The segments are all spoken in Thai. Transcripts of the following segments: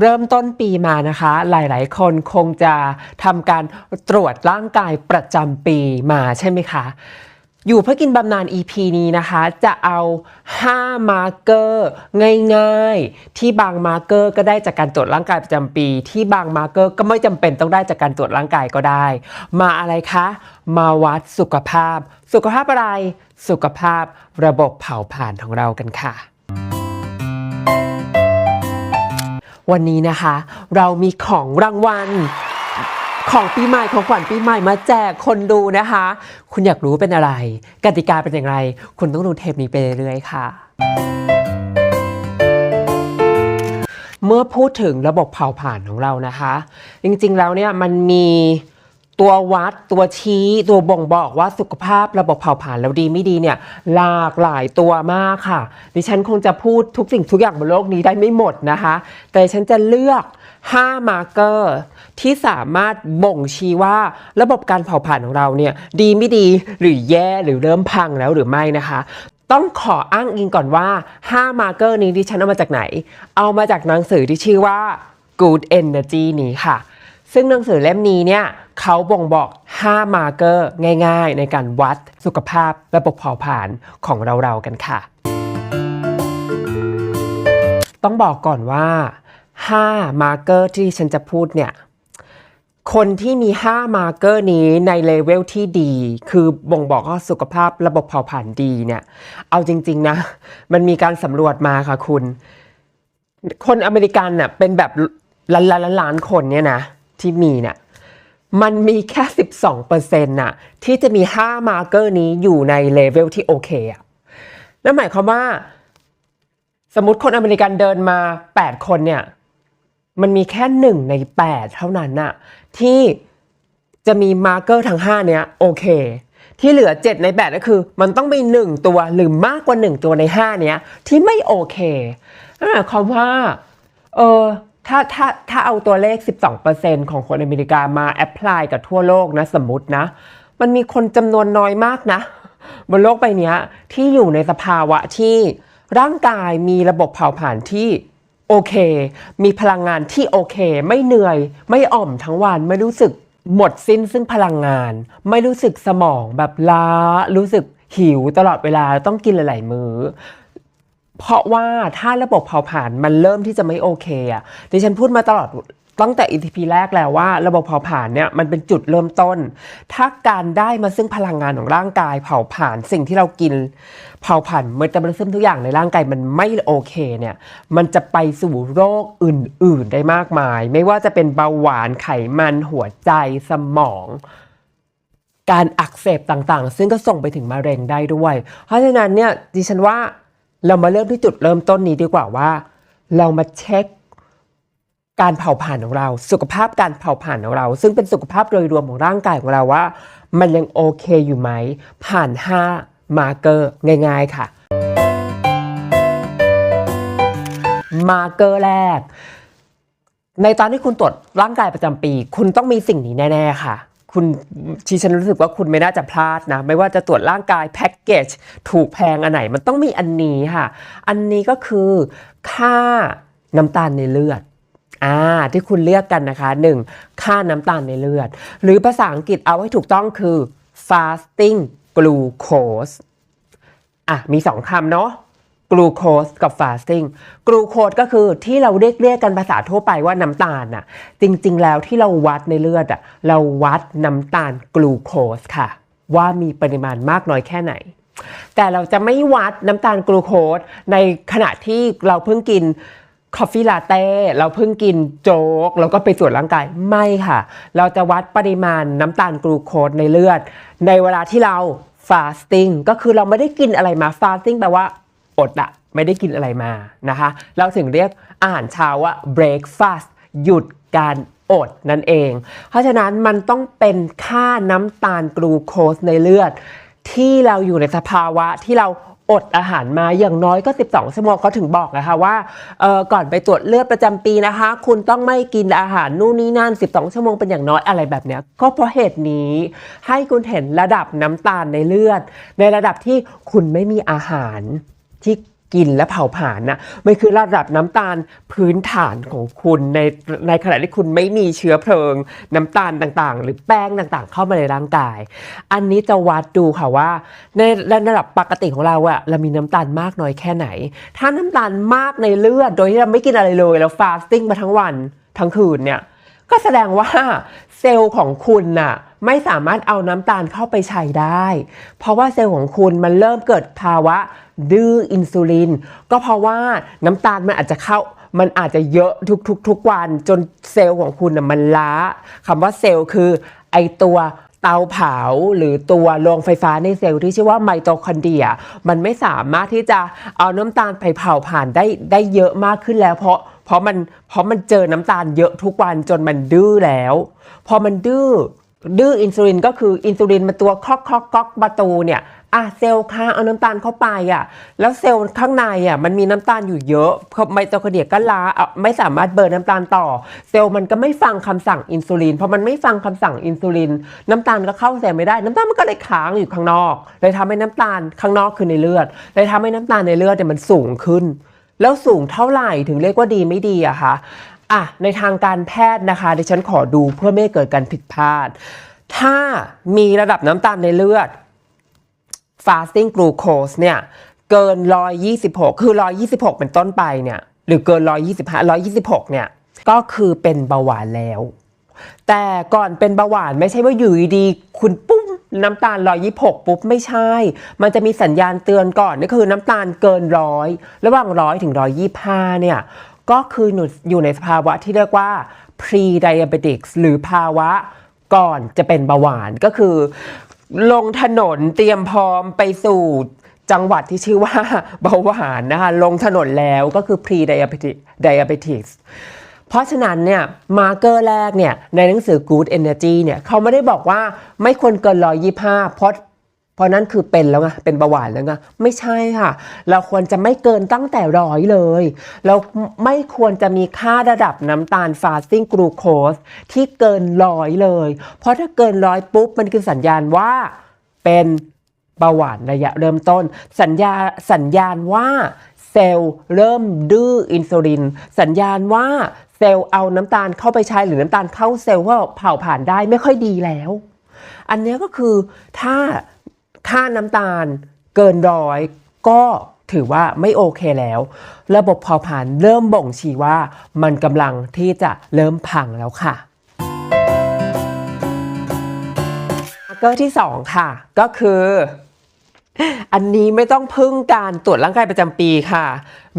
เริ่มต้นปีมานะคะ หลาย ๆ คนคงจะทำการตรวจร่างกายประจำปีมาใช่ไหมคะ อยู่เพื่อกินบำนาญ EP นี้นะคะ จะเอา 5 มาร์เกอร์ง่ายๆ ที่บางมาร์เกอร์ก็ได้จากการตรวจร่างกายประจำปี ที่บางมาร์เกอร์ก็ไม่จำเป็นต้องได้จากการตรวจร่างกายก็ได้ มาอะไรคะ มาวัดสุขภาพ สุขภาพอะไร สุขภาพระบบเผาผลาญของเรากันค่ะ วันนี้นะคะ เรามีของรางวัล ของปีใหม่ของขวัญปีใหม่มาแจกคนดูนะคะ คุณอยากรู้เป็นอะไร กติกาเป็นอย่างไร คุณต้องดูเทปนี้ไปเรื่อยๆค่ะ เมื่อพูดถึงระบบเผาผลาญของเรานะคะ จริงๆแล้วเนี่ยมันมี ตัววัดตัวชี้ตัวบ่งบอกว่าสุขภาพระบบเผาผลาญเราดีไม่ดีเนี่ยหลากหลายตัวมากค่ะ ดิฉันคงจะพูดทุกสิ่งทุกอย่างบนโลกนี้ได้ไม่หมดนะคะ แต่ฉันจะเลือก 5 มาร์เกอร์ที่สามารถบ่งชี้ว่าระบบการเผาผลาญของเราเนี่ยดีไม่ดีหรือแย่หรือเริ่มพังแล้วหรือไม่นะคะต้องขออ้างอิงก่อนว่า 5 มาร์เกอร์นี้ดิฉันเอามาจากไหน เอามาจากหนังสือที่ชื่อว่า Good Energy นี้ค่ะ ซึ่งหนังสือเล่มนี้เนี่ยเขาบ่งบอก 5 มาร์เกอร์ง่ายๆ ในการวัดสุขภาพระบบเผาผลาญของเราๆกันค่ะ ต้องบอกก่อนว่า 5 มาร์เกอร์ที่ฉันจะพูดเนี่ยคนที่มี 5 มาร์เกอร์นี้ในเลเวลที่ดี คือบ่งบอกว่าสุขภาพระบบเผาผลาญดีเนี่ย เอาจริง ๆ นะ มันมีการสำรวจมาค่ะคุณ คนอเมริกันน่ะเป็นแบบล้านล้านล้านๆคนเนี่ยนะ ที่มีเนี่ยมันมีแค่ 12%น่ะที่จะมี 5 มาร์เกอร์นี้อยู่ในเลเวลที่โอเคอะนั่นหมายความว่า สมมติคนอเมริกันเดินมา 8 คนเนี่ย มันมีแค่หนึ่งใน 8 เท่านั้นน่ะที่จะมีมาร์เกอร์ทั้ง 5 เนี้ยโอเค ที่เหลือ 7 ใน 8 ก็คือ มันต้องมี 1 ตัวหรือมากกว่า 1 ตัวใน 5 เนี้ยที่ไม่โอเคนั่นหมายความว่าเออ ถ้าถ้าถ้าเอาตัวเลข 12%ของคนอเมริกามาแอพพลายกับทั่วโลกนะสมมตินะ มันมีคนจำนวนน้อยมากนะ บนโลกใบเนี้ยที่อยู่ในสภาวะที่ร่างกายมีระบบเผาผลาญที่โอเค มีพลังงานที่โอเค ไม่เหนื่อย ไม่อ่อมทั้งวัน ไม่รู้สึกหมดสิ้นซึ่งพลังงาน ไม่รู้สึกสมองแบบล้า รู้สึกหิวตลอดเวลาต้องกินหลาย ๆ มื้อ เพราะว่าถ้าระบบเผาผลาญมันเริ่มที่จะไม่โอเคอะดิฉันพูดมาตลอดตั้งแต่ ETP แรกแล้วว่าระบบเผาผลาญเนี่ยมันเป็นจุดเริ่มต้น ถ้าการได้มาซึ่งพลังงานของร่างกาย เผาผลาญสิ่งที่เรากิน เผาผลาญเมตาบอลิซึมทุกอย่างในร่างกายมันไม่โอเคเนี่ยมันจะไปสู่โรคอื่น ๆ ได้มากมาย ไม่ว่าจะเป็นเบาหวานไขมันหัวใจสมอง การอักเสบต่างๆ ซึ่งก็ส่งไปถึงมะเร็งได้ด้วย เพราะฉะนั้นเนี่ยดิฉันว่า เรามาเริ่มที่จุดเริ่มต้นนี้ดีกว่าว่า เรามาเช็คการเผาผลาญของเรา สุขภาพการเผาผลาญของเรา ซึ่งเป็นสุขภาพโดยรวมของร่างกายของเราว่า มันยังโอเคอยู่ไหม ผ่าน 5 มาเกอร์ง่าย ๆ ค่ะ มาเกอร์แรก ในตอนที่คุณตรวจร่างกายประจำปี คุณต้องมีสิ่งนี้แน่ ๆ ค่ะ คุณที่ฉันรู้สึกว่าคุณไม่น่าจะพลาดนะ ไม่ว่าจะตรวจร่างกายแพ็กเกจถูกแพงอันไหน มันต้องมีอันนี้ค่ะ อันนี้ก็คือค่าน้ำตาลในเลือดอ่าที่คุณเลือกกันนะคะ 1. ค่าน้ำตาลในเลือด หรือภาษาอังกฤษเอาให้ถูกต้องคือ fasting glucose อะมีสองคำเนาะ กลูโคสกับฟาสติ้งกลูโคสก็คือที่เราเรียกเรียกกันภาษาทั่วไปว่าน้ำตาลน่ะ จริงๆ แล้วที่เราวัดในเลือดอะเราวัดน้ำตาลกลูโคสค่ะ ว่ามีปริมาณมากน้อยแค่ไหน แต่เราจะไม่วัดน้ำตาลกลูโคสในขณะที่เราเพิ่งกินคอฟฟี่ลาเต้เราเพิ่งกินโจ๊กแล้วก็ไปตรวจร่างกายไม่ค่ะ เราจะวัดปริมาณน้ำตาลกลูโคสในเลือด ในเวลาที่เราฟาสติ้งก็คือเราไม่ได้กินอะไรมาฟาสติ้งแปลว่า อดอะไม่ได้กินอะไรมานะคะ เราถึงเรียกอาหารเช้าว่า breakfast หยุดการอดนั่นเอง เพราะฉะนั้นมันต้องเป็นค่าน้ำตาลกลูโคสในเลือด ที่เราอยู่ในสภาวะที่เราอดอาหารมาอย่างน้อยก็ 12 ชั่วโมงเขาถึงบอกนะคะว่าก่อนไปตรวจเลือดประจำปีนะคะ คุณต้องไม่กินอาหารนู่นนี่นั่น 12 ชั่วโมงเป็นอย่างน้อยอะไรแบบเนี้ยก็เพราะเหตุนี้ให้คุณเห็นระดับน้ำตาลในเลือด ในระดับที่คุณไม่มีอาหาร ที่กินและเผาผลาญนะมันคือระดับน้ำตาลพื้นฐานของคุณในในขณะที่คุณไม่มีเชื้อเพลิง น้ำตาลต่างๆ หรือแป้งต่างๆ เข้ามาในร่างกาย อันนี้จะวัดดูค่ะว่า ในระดับปกติของเราอะเรามีน้ำตาลมากน้อยแค่ไหน ถ้าน้ำตาลมากในเลือดโดยที่เราไม่กินอะไรเลยแล้วฟาสติ้งมาทั้งวันทั้งคืนเนี่ย ก็แสดงว่าเซลล์ของคุณน่ะไม่สามารถเอาน้ำตาลเข้าไปใช้ได้ เพราะว่าเซลล์ของคุณมันเริ่มเกิดภาวะดื้ออินซูลิน ก็เพราะว่าน้ำตาลมันอาจจะเข้ามันอาจจะเยอะทุกๆทุกวันจนเซลล์ของคุณน่ะมันล้าคำว่าเซลล์คือไอตัวเตาเผาหรือตัวโรงไฟฟ้าในเซลล์ที่ชื่อว่าไมโตคอนเดรีย มันไม่สามารถที่จะเอาน้ำตาลไปเผาผ่านได้ได้เยอะมากขึ้นแล้วเพราะ เพราะมันเพราะมันเจอน้ำตาลเยอะทุกวันจนมันดื้อแล้ว พอมันดื้อดื้ออินซูลินก็คืออินซูลินมันตัวคลอกคลอกคลอกประตูเนี่ยอะเซลล์ค้าเอาน้ำตาลเข้าไปอะแล้วเซลล์ข้างในอะมันมีน้ำตาลอยู่เยอะเพราะไมโตคอนเดรียก็ล้าไม่สามารถเบิร์นน้ำตาลต่อ เซลล์มันก็ไม่ฟังคำสั่งอินซูลินพอมันไม่ฟังคำสั่งอินซูลินน้ำตาลก็เข้าเซลล์ไม่ได้น้ำตาลมันก็เลยค้างอยู่ข้างนอก เลยทำให้น้ำตาลข้างนอกคือในเลือดเลยทำให้น้ำตาลในเลือดเนี่ยมันสูงขึ้น แล้วสูงเท่าไหร่ถึงเรียกว่าดีไม่ดีอะคะอะในทางการแพทย์นะคะดิฉันขอดูเพื่อไม่ให้เกิดการผิดพลาด ถ้ามีระดับน้ำตาลในเลือด fasting glucose เนี่ยเกิน 126 คือ 126 เป็นต้นไปเนี่ยหรือเกิน 125 126 เนี่ยก็คือเป็นเบาหวานแล้ว แต่ก่อนเป็นเบาหวานไม่ใช่ว่าอยู่ดีคุณปุ้ม น้ำตาล126ปุ๊บไม่ใช่ มันจะมีสัญญาณเตือนก่อนนี่คือน้ำตาลเกินร้อยระหว่างร้อยถึง125เนี่ยก็คืออยู่อยู่ในสภาวะที่เรียกว่า pre diabetics หรือภาวะก่อนจะเป็นเบาหวานก็คือ ลงถนนเตรียมพร้อมไปสู่จังหวัดที่ชื่อว่าเบาหวานนะคะลงถนนแล้วก็คือ pre diabetic diabetes เพราะฉะนั้นเนี่ยมาร์เกอร์แรกเนี่ยในหนังสือ Good Energy เนี่ยเขาไม่ได้บอกว่าไม่ควรเกิน125เพราะเพราะนั้นคือเป็นแล้วไงเป็นเบาหวานแล้วไงไม่ใช่ค่ะ เราควรจะไม่เกินตั้งแต่ร้อยเลย เราไม่ควรจะมีค่าระดับน้ำตาล fasting glucose ที่เกินร้อยเลย เพราะถ้าเกินร้อยปุ๊บมันคือสัญญาณว่าเป็นเบาหวานระยะเริ่มต้น สัญญาสัญญาณว่า เซลล์เริ่มดื้ออินซูลิน สัญญาณว่าเซลล์เอาน้ำตาลเข้าไปใช้หรือน้ำตาลเข้าเซลล์ว่าเผาผ่านได้ไม่ค่อยดีแล้ว อันนี้ก็คือถ้าค่าน้ำตาลเกินร้อยก็ถือว่าไม่โอเคแล้ว ระบบเผาผลาญเริ่มบ่งชี้ว่ามันกำลังที่จะเริ่มพังแล้วค่ะเกอร์ที่ 2 ค่ะ ก็คือ อันนี้ไม่ต้องพึ่งการตรวจร่างกายประจำปีค่ะ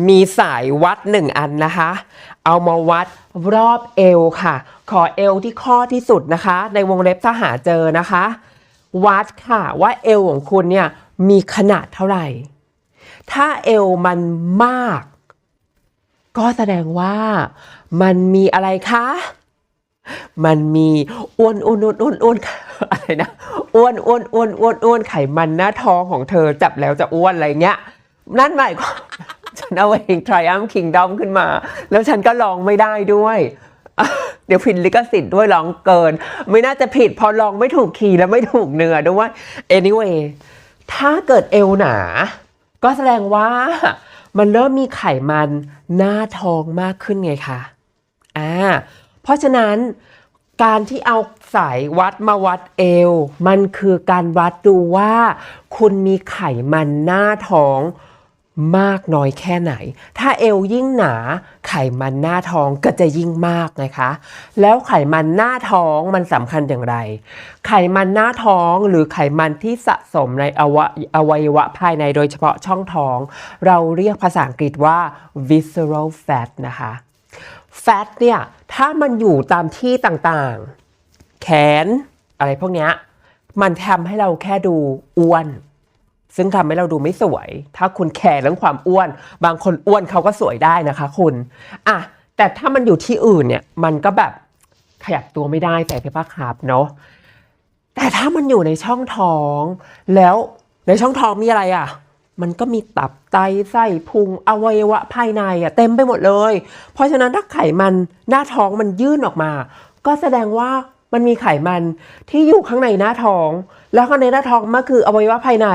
มีสายวัดหนึ่งอันนะคะ เอามาวัดรอบเอวค่ะ ขอเอวที่ข้อที่สุดนะคะ ในวงเล็บถ้าหาเจอนะคะ วัดค่ะว่าเอวของคุณเนี่ยมีขนาดเท่าไหร่ ถ้าเอวมันมาก ก็แสดงว่ามันมีอะไรคะ มันมีอ้วนอ้วนอ้วนอ้วนอ้วนอะไรนะอ้วนอ้วนอ้วนอ้วนอ้วนไขมันหน้าท้องของเธอจับแล้วจะอ้วนอะไรเงี้ย นั่นหมายความฉันเอาเอง Triumph Kingdom ขึ้นมา แล้วฉันก็ลองไม่ได้ด้วย เดี๋ยวผิดลิขสิทธิ์ด้วยร้องเกิน ไม่น่าจะผิดพอลองไม่ถูกคีย์และไม่ถูกเนื้อด้วย anyway ถ้าเกิดเอวหนา ก็แสดงว่ามันเริ่มมีไขมันหน้าท้องมากขึ้นไงคะอ่า เพราะฉะนั้นการที่เอาสายวัดมาวัดเอว มันคือการวัดดูว่า คุณมีไขมันหน้าท้องมากน้อยแค่ไหน ถ้าเอวยิ่งหนา ไขมันหน้าท้องก็จะยิ่งมากนะคะ แล้วไขมันหน้าท้องมันสำคัญอย่างไร ไขมันหน้าท้องหรือไขมันที่สะสมในอวอวัยวะภายในโดยเฉพาะช่องท้อง เราเรียกภาษาอังกฤษว่า visceral fat นะคะ แฟตเนี่ยถ้ามันอยู่ตามที่ต่างๆ แขนอะไรพวกเนี้ยมันทำให้เราแค่ดูอ้วน ซึ่งทำให้เราดูไม่สวย ถ้าคุณแคร์เรื่องความอ้วน บางคนอ้วนเขาก็สวยได้นะคะ คุณอะแต่ถ้ามันอยู่ที่อื่นเนี่ยมันก็แบบขยับตัวไม่ได้ใส่เพปาคาร์บเนาะแต่ถ้ามันอยู่ในช่องท้อง แล้วในช่องท้องมีอะไรอะ มันก็มีตับไตไส้พุงอวัยวะภายในอะเต็มไปหมดเลย เพราะฉะนั้นถ้าไขมันหน้าท้องมันยื่นออกมา ก็แสดงว่ามันมีไขมันที่อยู่ข้างในหน้าท้อง แล้วข้างในหน้าท้องมันคืออวัยวะภายใน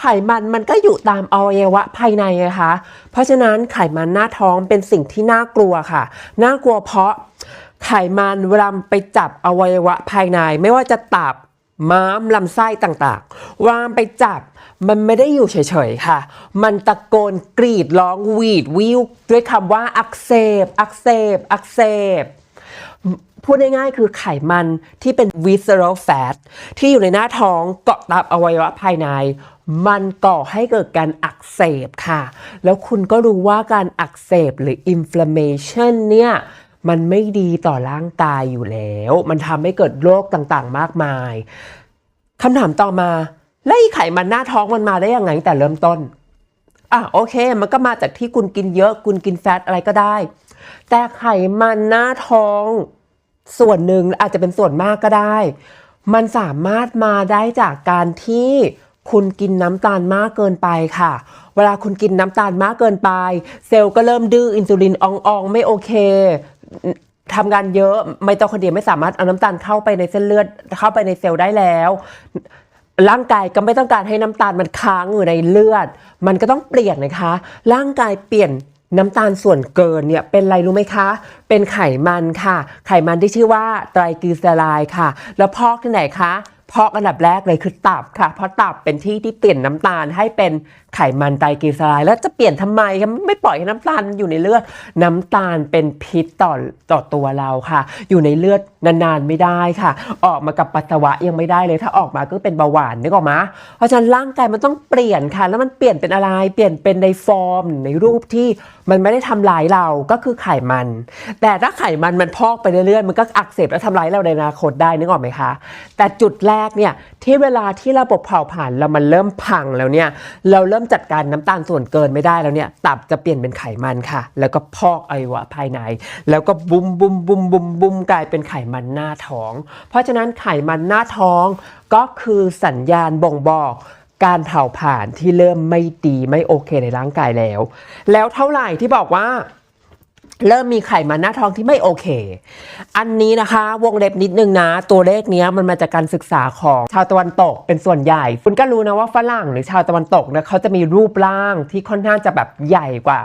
ไขมันมันก็อยู่ตามอวัยวะภายในไงคะ เพราะฉะนั้นไขมันหน้าท้องเป็นสิ่งที่น่ากลัวค่ะ น่ากลัวเพราะไขมันเวลาไปจับอวัยวะภายใน ไม่ว่าจะตับ ม้ามลำไส้ต่างๆ วางไปจับมันไม่ได้อยู่เฉยๆค่ะ มันตะโกนกรีดร้องหวีดวิวด้วยคำว่าอักเสบ อักเสบ อักเสบพูดง่ายๆคือไขมันที่เป็น visceral fat ที่อยู่ในหน้าท้องเกาะตามอวัยวะภายใน มันก่อให้เกิดการอักเสบค่ะ แล้วคุณก็รู้ว่าการอักเสบหรือ inflammation เนี่ย มันไม่ดีต่อร่างกายอยู่แล้ว มันทำให้เกิดโรคต่างๆ มากมายคำถามต่อมาแล้วไขมันหน้าท้องมันมาได้ยังไงตั้งแต่เริ่มต้นอะโอเค มันก็มาจากที่คุณกินเยอะคุณกินแฟตอะไรก็ได้ แต่ไขมันหน้าท้อง ส่วนหนึ่งอาจจะเป็นส่วนมากก็ได้ มันสามารถมาได้จากการที่คุณกินน้ำตาลมากเกินไปค่ะ เวลาคุณกินน้ำตาลมากเกินไป เซลล์ก็เริ่มดื้ออินซูลินอองๆ ไม่โอเค ทำงานเยอะไมโตคอนเดรียไม่สามารถเอาน้ำตาลเข้าไปในเส้นเลือดเข้าไปในเซลล์ได้แล้ว ร่างกายก็ไม่ต้องการให้น้ำตาลมันค้างอยู่ในเลือด มันก็ต้องเปลี่ยนนะคะ ร่างกายเปลี่ยนน้ำตาลส่วนเกินเนี่ยเป็นอะไรรู้ไหมคะ เป็นไขมันค่ะ ไขมันที่ชื่อว่าไตรกลีเซอไรด์ค่ะ แล้วพอกที่ไหนคะ พอกอันดับแรกเลยคือตับค่ะ เพราะตับเป็นที่ที่เปลี่ยนน้ำตาลให้เป็นไขมันไตรกลีเซอไรด์แล้วจะเปลี่ยนทำไมคะไม่ปล่อยให้น้ำตาลอยู่ในเลือด น้ำตาลเป็นพิษต่อต่อตัวเราค่ะ อยู่ในเลือดนานๆไม่ได้ค่ะ ออกมากับปัสสาวะยังไม่ได้เลยถ้าออกมาก็เป็นเบาหวานนึกออกมาเพราะฉะนั้นร่างกายมันต้องเปลี่ยนค่ะ แล้วมันเปลี่ยนเป็นอะไร เปลี่ยนเป็นในฟอร์ม ในรูปที่มันไม่ได้ทำลายเราก็คือไขมัน แต่ถ้าไขมันมันพอกไปเรื่อยๆมันก็อักเสบแล้วทำร้ายเราในอนาคตได้นึกออกไหมคะแต่จุดแรกกเนี่ยที่เวลาที่ระบบเผาผลาญเรามันเริ่มพังแล้วเนี่ยเราเริ่มจัดการน้ำตาลส่วนเกินไม่ได้แล้วเนี่ยตับจะเปลี่ยนเป็นไขมันค่ะ แล้วก็พอกอวัยวะภายใน แล้วก็บุมบุมบุมบุมบุมกลายเป็นไขมันหน้าท้อง เพราะฉะนั้นไขมันหน้าท้องก็คือสัญญาณบ่งบอกการเผาผลาญที่เริ่มไม่ดีไม่โอเคในร่างกายแล้ว แล้วเท่าไหร่ที่บอกว่า เริ่มมีไขมันหน้าท้องที่ไม่โอเค อันนี้นะคะ วงเล็บนิดนึงนะ ตัวเลขนี้มันมาจากการศึกษาของชาวตะวันตกเป็นส่วนใหญ่ คุณก็รู้นะว่าฝรั่งหรือชาวตะวันตกเนี่ยเขาจะมีรูปร่างที่ค่อนข้างจะแบบใหญ่กว่า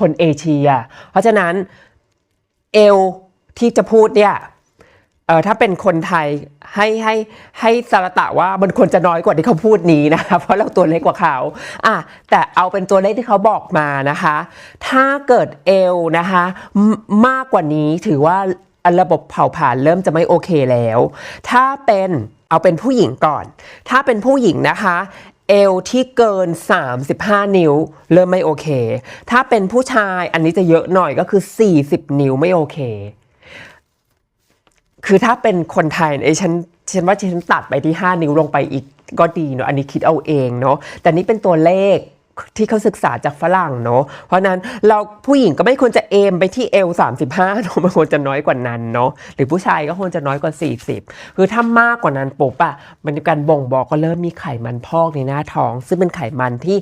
คนเอเชีย เพราะฉะนั้นเอวที่จะพูดเนี่ยถ้าเป็นคนไทย ให้ให้ให้สารตะว่ามันควรจะน้อยกว่าที่เขาพูดนี้นะคะเพราะเราตัวเล็กกว่าเขาอะแต่เอาเป็นตัวเลขที่เขาบอกมานะคะ ถ้าเกิดเอวนะคะมมากกว่านี้ถือว่าระบบเผาผลาญเริ่มจะไม่โอเคแล้ว ถ้าเป็นเอาเป็นผู้หญิงก่อน ถ้าเป็นผู้หญิงนะคะเอวที่เกิน 35 นิ้ว เริ่มไม่โอเค ถ้าเป็นผู้ชายอันนี้จะเยอะหน่อยก็คือ 40 นิ้วไม่โอเค คือถ้าเป็นคนไทยเอยฉันฉันว่าฉันตัดไปที่ 5 นิ้วลงไปอีกก็ดีเนาะอันนี้คิดเอาเองเนาะแต่นี่เป็นตัวเลขที่เขาศึกษาจากฝรั่งเนาะ เพราะนั้นเราผู้หญิงก็ไม่ควรจะเอมไปที่เอล35เนาะมันควรจะน้อยกว่านั้นเนาะ หรือผู้ชายก็ควรจะน้อยกว่า 40 คือถ้ามากกว่านั้นปุ๊บอะมันเป็นการบ่งบอกก็เริ่มมีไขมันพอกในหน้าท้อง ซึ่งเป็นไขมันที่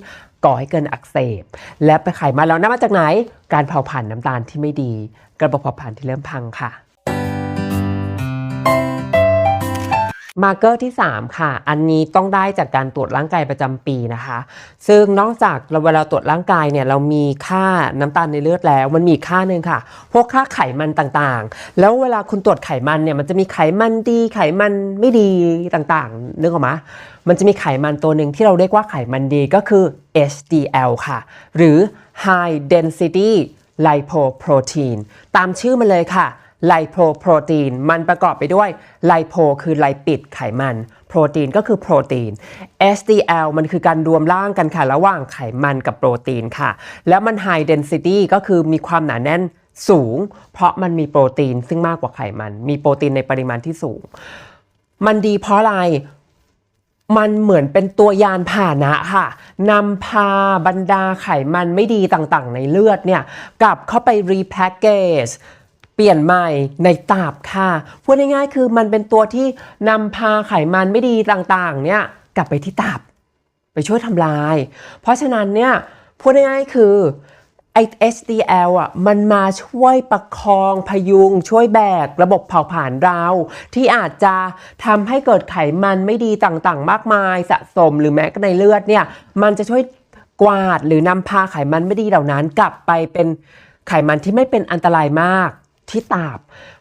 ก่อให้เกินอักเสบ และไปไขมันแล้วนั่นมาจากไหน การเผาผลาญน้ำตาลที่ไม่ดี กระบบเผาผลาญที่เริ่มพังค่ะ มาร์เกอร์ที่ 3 ค่ะ อันนี้ต้องได้จากการตรวจร่างกายประจำปีนะคะ ซึ่งนอกจากเราเวลาตรวจร่างกายเนี่ยเรามีค่าน้ำตาลในเลือดแล้ว มันมีค่าหนึ่งค่ะ พวกค่าไขมันต่างๆ แล้วเวลาคุณตรวจไขมันเนี่ยมันจะมีไขมันดีไขมันไม่ดีต่างๆนึกออกไหมมันจะมีไขมันตัวหนึ่งที่เราเรียกว่าไขมันดีก็คือ HDL ค่ะ หรือ High Density Lipoprotein ตามชื่อมันเลยค่ะ ไลโปโปรตีนมันประกอบไปด้วยไลโปคือไลปิดไขมัน โปรตีนก็คือโปรตีน HDL มันคือการรวมร่างกันค่ะ ระหว่างไขมันกับโปรตีนค่ะ แล้วมัน High Density ก็คือมีความหนาแน่นสูง เพราะมันมีโปรตีนซึ่งมากกว่าไขมัน มีโปรตีนในปริมาณที่สูง มันดีเพราะอะไรมันเหมือนเป็นตัวยานพาหนะค่ะนำพาบรรดาไขมันไม่ดีต่างๆ ในเลือดเนี่ยกลับเข้าไปรีแพคเกจ เปลี่ยนใหม่ในตับค่ะ พูดง่ายๆคือมันเป็นตัวที่นำพาไขมันไม่ดีต่างๆ เนี่ยกลับไปที่ตับ ไปช่วยทำลาย เพราะฉะนั้นเนี่ยพูดง่ายๆคือไอ HDL อะมันมาช่วยประคองพยุง ช่วยแบกระบบเผาผลาญเรา ที่อาจจะทำให้เกิดไขมันไม่ดีต่างๆ มากมายสะสมหรือแม้กระในเลือดเนี่ยมันจะช่วยกวาดหรือนำพาไขมันไม่ดีเหล่านั้นกลับไปเป็นไขมันที่ไม่เป็นอันตรายมาก ที่ตับ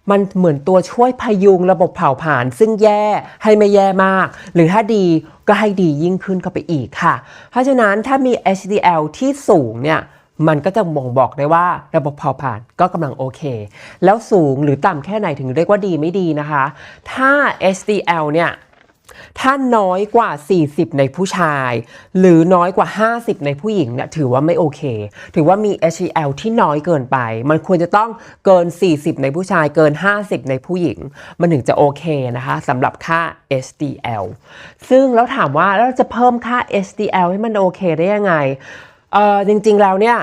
มันเหมือนตัวช่วยพยุงระบบเผาผลาญซึ่งแย่ให้ไม่แย่มาก หรือถ้าดีก็ให้ดียิ่งขึ้นเข้าไปอีกค่ะ เพราะฉะนั้นถ้ามี HDL ที่สูงเนี่ยมันก็จะบ่งบอกได้ว่าระบบเผาผลาญก็กำลังโอเค แล้วสูงหรือต่ำแค่ไหนถึงเรียกว่าดีไม่ดีนะคะ ถ้า HDL เนี่ย ถ้าน้อยกว่า 40 ในผู้ชาย หรือน้อยกว่า 50 ในผู้หญิงเนี่ยถือว่าไม่โอเค ถือว่ามี HDL ที่น้อยเกินไป มันควรจะต้องเกิน 40 ในผู้ชายเกิน 50 ในผู้หญิง มันถึงจะโอเคนะคะสำหรับค่า HDL ซึ่งแล้วถามว่าเราจะเพิ่มค่า HDL ให้มันโอเคได้ยังไงเออจริงๆแล้วเนี่ย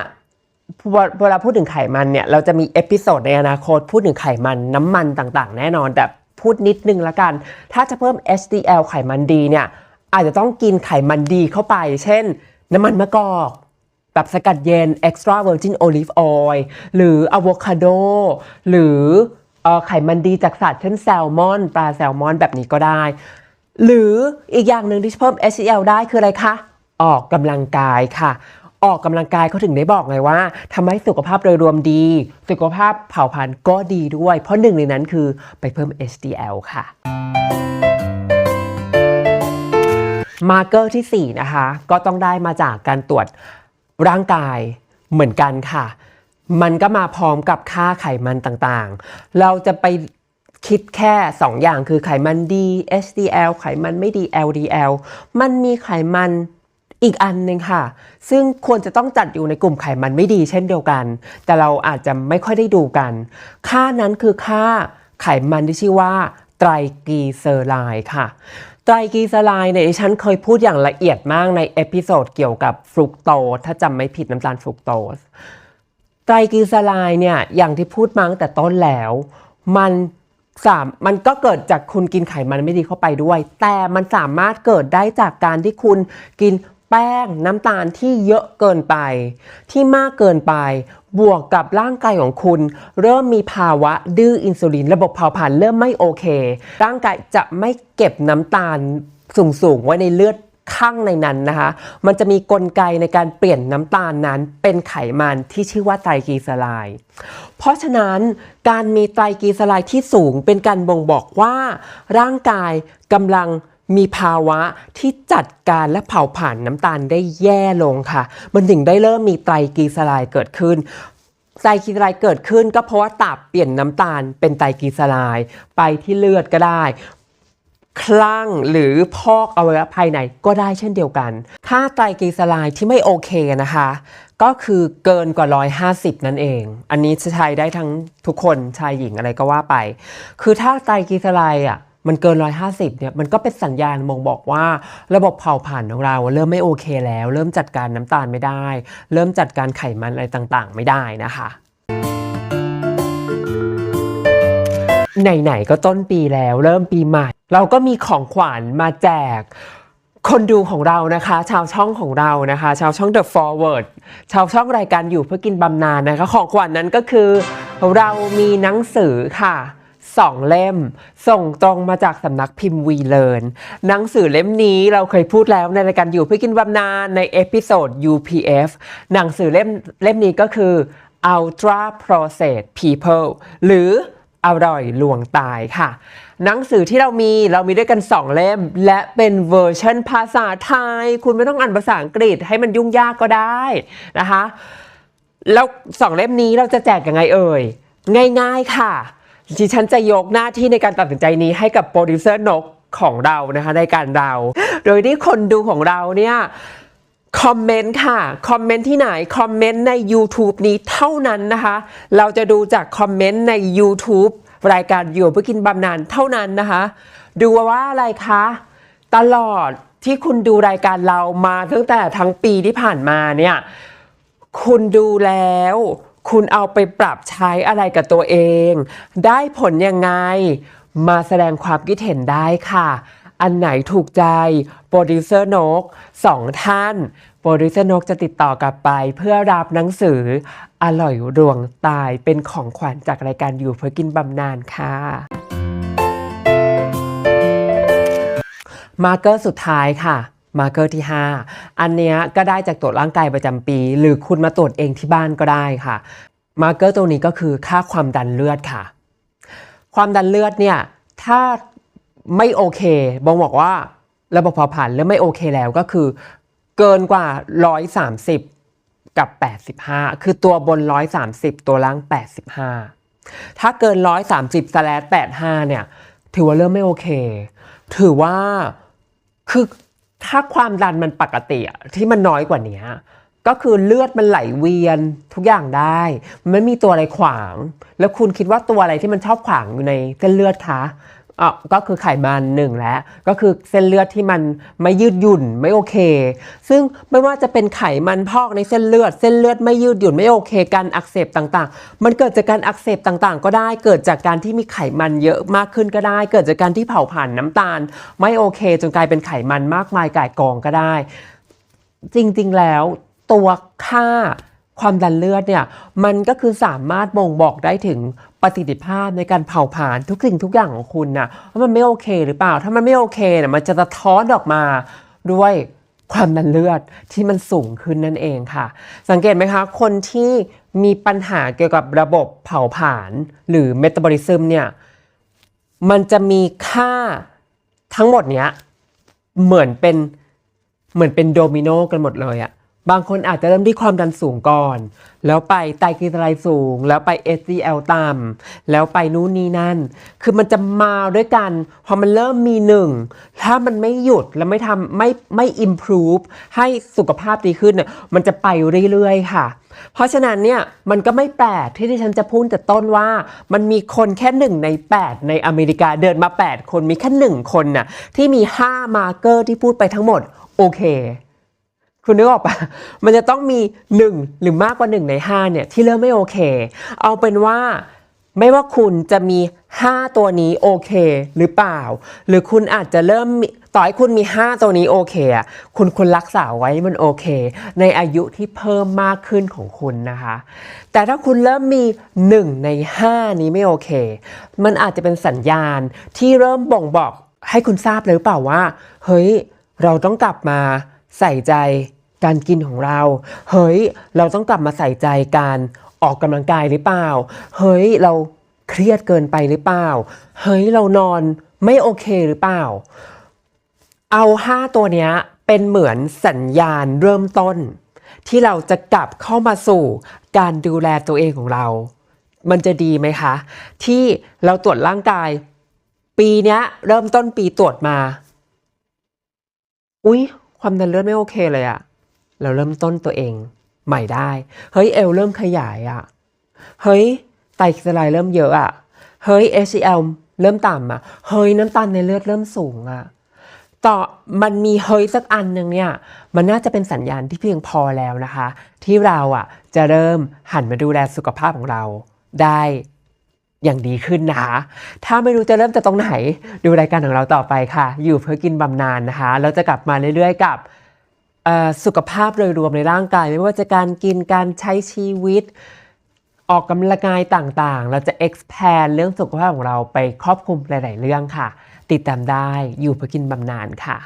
เวลาพูดถึงไขมันเนี่ยเราจะมีเอพิโซดในอนาคตพูดถึงไขมันน้ำมันต่างๆ แน่นอนแต่ พูดนิดนึงละกัน ถ้าจะเพิ่ม HDL ไขมันดีเนี่ยอาจจะต้องกินไขมันดีเข้าไป เช่น น้ำมันมะกอกแบบสกัดเย็น extra virgin olive oil หรืออะโวคาโดหรือไขมันดีจากสัตว์เช่นแซลมอน ปลาแซลมอนแบบนี้ก็ได้ หรืออีกอย่างหนึ่งที่เพิ่ม HDL ได้คืออะไรคะ ออกกำลังกายค่ะ ออกกำลังกายเขาถึงได้บอกไงว่าทำให้สุขภาพโดยรวมดี สุขภาพเผ่าพันธุ์ก็ดีด้วย เพราะหนึ่งในนั้นคือไปเพิ่ม HDL ค่ะมาร์เกอร์ที่ 4 นะคะ ก็ต้องได้มาจากการตรวจร่างกายเหมือนกันค่ะ มันก็มาพร้อมกับค่าไขมันต่างๆ เราจะไปคิดแค่ 2 อย่างคือไขมันดี HDL ไขมันไม่ดี LDL มันมีไขมัน อีกอันหนึ่งค่ะ ซึ่งควรจะต้องจัดอยู่ในกลุ่มไขมันไม่ดีเช่นเดียวกัน แต่เราอาจจะไม่ค่อยได้ดูกัน ค่านั้นคือค่าไขมันที่ชื่อว่าไตรกลีเซอไรด์ค่ะ ไตรกลีเซอไรด์เนี่ยดิฉันเคยพูดอย่างละเอียดมากในเอพิโซดเกี่ยวกับฟรุกโตสถ้าจำไม่ผิดน้ำตาลฟรุกโตสไตรกลีเซอไรด์เนี่ยอย่างที่พูดมาตั้งแต่ต้นแล้ว มันสามมันก็เกิดจากคุณกินไขมันไม่ดีเข้าไปด้วย แต่มันสามารถเกิดได้จากการที่คุณกิน แป้งน้ำตาลที่เยอะเกินไป ที่มากเกินไป บวกกับร่างกายของคุณ เริ่มมีภาวะดื้ออินซูลิน ระบบเผาผลาญเริ่มไม่โอเค ร่างกายจะไม่เก็บน้ำตาลสูงๆ ไว้ในเลือดข้างในนั้นนะคะ มันจะมีกลไกในการเปลี่ยนน้ำตาลนั้นเป็นไขมันที่ชื่อว่าไตรกลีเซอไรด์ เพราะฉะนั้นการมีไตรกลีเซอไรด์ที่สูงเป็นการบ่งบอกว่าร่างกายกำลัง มีภาวะที่จัดการและเผาผลาญน้ำตาลได้แย่ลงค่ะ มันถึงได้เริ่มมีไตรกลีเซอไรด์เกิดขึ้นไตรกลีเซอไรด์เกิดขึ้น ก็เพราะว่าตับเปลี่ยนน้ำตาลเป็นไตรกลีเซอไรด์ไปที่เลือดก็ได้ คลั่งหรือพอกอวัยวะภายในก็ได้เช่นเดียวกัน ค่าไตรกลีเซอไรด์ที่ไม่โอเคนะคะ ก็คือเกินกว่า 150 นั่นเอง อันนี้ใช้ได้ทั้งทุกคนชายหญิงอะไรก็ว่าไป คือถ้าไตรกลีเซอไรด์อะ มันเกิน 150เนี่ยมันก็เป็นสัญญาณมองบอกว่า ระบบเผาผลาญของเราเริ่มไม่โอเคแล้ว เริ่มจัดการน้ำตาลไม่ได้ เริ่มจัดการไขมันอะไรต่างๆ ไม่ได้นะคะไหนๆก็ต้นปีแล้วเริ่มปีใหม่ เราก็มีของขวัญมาแจกคนดูของเรานะคะ ชาวช่องของเรานะคะ ชาวช่อง The Forward ชาวช่องรายการอยู่เพื่อกินบำนาญนะคะ ของขวัญนั้นก็คือ เรามีหนังสือค่ะ สองเล่ม ส่งตรงมาจากสำนักพิมพ์วีเล r n หนังสือเล่มนี้เราเคยพูดแล้วในรายการอยู่เพื่อกินบำนาญในเอพิโซด UPF หนังสือเล่มเล่มนี้ก็คือ Ultra Processed People หรืออร่อยลวงตายค่ะ หนังสือที่เรามีเรามีด้วยกัน 2 เล่ม และเป็นเวอร์ชันภาษาไทย คุณไม่ต้องอ่านภาษาอังกฤษให้มันยุ่งยากก็ได้นะคะ แล้วสองเล่มนี้เราจะแจกยังไงเอ่ย ง่ายๆค่ะ ดิฉันจะยกหน้าที่ในการตัดสินใจนี้ให้กับโปรดิวเซอร์นกของเรานะคะในการเรา โดยที่คนดูของเราเนี่ยคอมเมนต์ค่ะ คอมเมนต์ที่ไหน คอมเมนต์ใน YouTube นี้เท่านั้นนะคะ เราจะดูจากคอมเมนต์ใน YouTube รายการอยู่เพื่อกินบำนาญเท่านั้นนะคะ ดูว่าอะไรคะ ตลอดที่คุณดูรายการเรามาตั้งแต่ทั้งปีที่ผ่านมาเนี่ย คุณดูแล้ว คุณเอาไปปรับใช้อะไรกับตัวเอง ได้ผลยังไง มาแสดงความคิดเห็นได้ค่ะ อันไหนถูกใจโปรดิวเซอร์นกสองท่านโปรดิวเซอร์นกจะติดต่อกลับไป เพื่อรับหนังสือ อร่อยรวงตายเป็นของขวัญจากรายการอยู่เพื่อกินบำนาญค่ะมาร์เกอร์สุดท้ายค่ะ มาร์เกอร์ที่ 5 อันเนี้ยก็ได้จากตรวจร่างกายประจำปี หรือคุณมาตรวจเองที่บ้านก็ได้ค่ะมาร์เกอร์ตัวนี้ก็คือค่าความดันเลือดค่ะ ความดันเลือดเนี่ยถ้าไม่โอเคบองบอกว่าระบบเผาผลาญเริ่มไม่โอเคแล้วก็คือ เกินกว่า 130 กับ 85 คือตัวบน 130 ตัวล่าง 85 ถ้าเกิน 130สแลด85เนี่ยถือว่าเริ่มไม่โอเค ถือว่าคือ ถ้าความดันมันปกติที่มันน้อยกว่านี้ก็คือเลือดมันไหลเวียนทุกอย่างได้มันไม่มีตัวอะไรขวาง แล้วคุณคิดว่าตัวอะไรที่มันชอบขวางอยู่ในเส้นเลือดคะ อะก็คือไขมันหนึ่งแล้ว ก็คือเส้นเลือดที่มันไม่ยืดหยุ่นไม่โอเค ซึ่งไม่ว่าจะเป็นไขมันพอกในเส้นเลือด เส้นเลือดไม่ยืดหยุ่นไม่โอเคการอักเสบต่างๆ มันเกิดจากการอักเสบต่างๆ ก็ได้เกิดจากการที่มีไขมันเยอะมากขึ้นก็ได้ เกิดจากการที่เผาผลาญน้ำตาล ไม่โอเค จนกลายเป็นไขมันมากมายก่ายกองก็ได้ จริงๆแล้วตัวค่าความดันเลือดเนี่ยมันก็คือสามารถบ่งบอกได้ถึง ประสิทธิภาพในการเผาผลาญทุกสิ่งทุกอย่างของคุณนะว่ามันไม่โอเคหรือเปล่า ถ้ามันไม่โอเคเนี่ยมันจะสะท้อนออกมาด้วยความดันเลือดที่มันสูงขึ้นนั่นเองค่ะ สังเกตไหมคะ คนที่มีปัญหาเกี่ยวกับระบบเผาผลาญหรือเมตาบอลิซึมเนี่ยมันจะมีค่าทั้งหมดเนี้ยเหมือนเป็นเหมือนเป็นโดมิโนกันหมดเลยอะ บางคนอาจจะเริ่มที่ความดันสูงก่อน แล้วไปไตรกลีเซอไรด์สูง แล้วไป HDL ต่ำแล้วไปนู่นนี่นั่น คือมันจะมาด้วยกัน พอมันเริ่มมีหนึ่ง ถ้ามันไม่หยุดแล้วไม่ทำไม่ไม่ improve ให้สุขภาพดีขึ้นเนี่ยมันจะไปเรื่อยๆ ค่ะ เพราะฉะนั้นเนี่ยมันก็ไม่แปลกที่ที่ฉันจะพูดแต่ต้นว่ามันมีคนแค่หนึ่งใน 8 ในอเมริกาเดินมา 8 คนมีแค่หนึ่งคนน่ะที่มี 5 มาร์เกอร์ที่พูดไปทั้งหมดโอเค คุณนึกออกปะมันจะต้องมี 1 หรือมากกว่า 1 ใน 5 เนี่ย ที่เริ่มไม่โอเค เอาเป็นว่าไม่ว่าคุณจะมี 5 ตัวนี้โอเค หรือเปล่า หรือคุณอาจจะเริ่มต่อให้คุณมี 5 ตัวนี้โอเคอะคุณควรรักษาไว้มันโอเค ในอายุที่เพิ่มมากขึ้นของคุณนะคะ แต่ถ้าคุณเริ่มมี 1 ใน 5 นี้ไม่โอเค มันอาจจะเป็นสัญญาณที่เริ่มบ่งบอกให้คุณทราบเลยหรือเปล่าว่า เฮ้ย เราต้องกลับมาใส่ใจ การกินของเรา เฮ้ย เราต้องกลับมาใส่ใจการออกกำลังกายหรือเปล่า เฮ้ย เราเครียดเกินไปหรือเปล่า เฮ้ย เรานอนไม่โอเคหรือเปล่า เอา 5 ตัวเนี้ยเป็นเหมือนสัญญาณเริ่มต้น ที่เราจะกลับเข้ามาสู่การดูแลตัวเองของเรา มันจะดีไหมคะ ที่เราตรวจร่างกาย ปีเนี้ยเริ่มต้นปีตรวจมา อุ๊ย ความดันเลือดไม่โอเคเลยอะ เราเริ่มต้นตัวเองใหม่ได้ เฮ้ยเอวเริ่มขยายอะเฮ้ยไตรกลีเซอไรด์เริ่มเยอะอะเฮ้ย HDL เริ่มต่ำอะเฮ้ยน้ำตาลในเลือดเริ่มสูงอะต่อมันมีเฮ้ยสักอันหนึ่งเนี่ย มันน่าจะเป็นสัญญาณที่เพียงพอแล้วนะคะ ที่เราอะจะเริ่มหันมาดูแลสุขภาพของเราได้อย่างดีขึ้นนะคะ ถ้าไม่รู้จะเริ่มจากตรงไหน ดูรายการของเราต่อไปค่ะ อยู่เพื่อกินบำนาญนะคะ เราจะกลับมาเรื่อยๆกับ สุขภาพโดยรวมในร่างกาย ไม่ว่าจะการกินการใช้ชีวิต ออกกำลังกายต่างๆ เราจะ expand เรื่องสุขภาพของเราไปครอบคลุมหลาย ๆ เรื่องค่ะ ติดตามได้อยู่เพื่อกินบำนาญค่ะ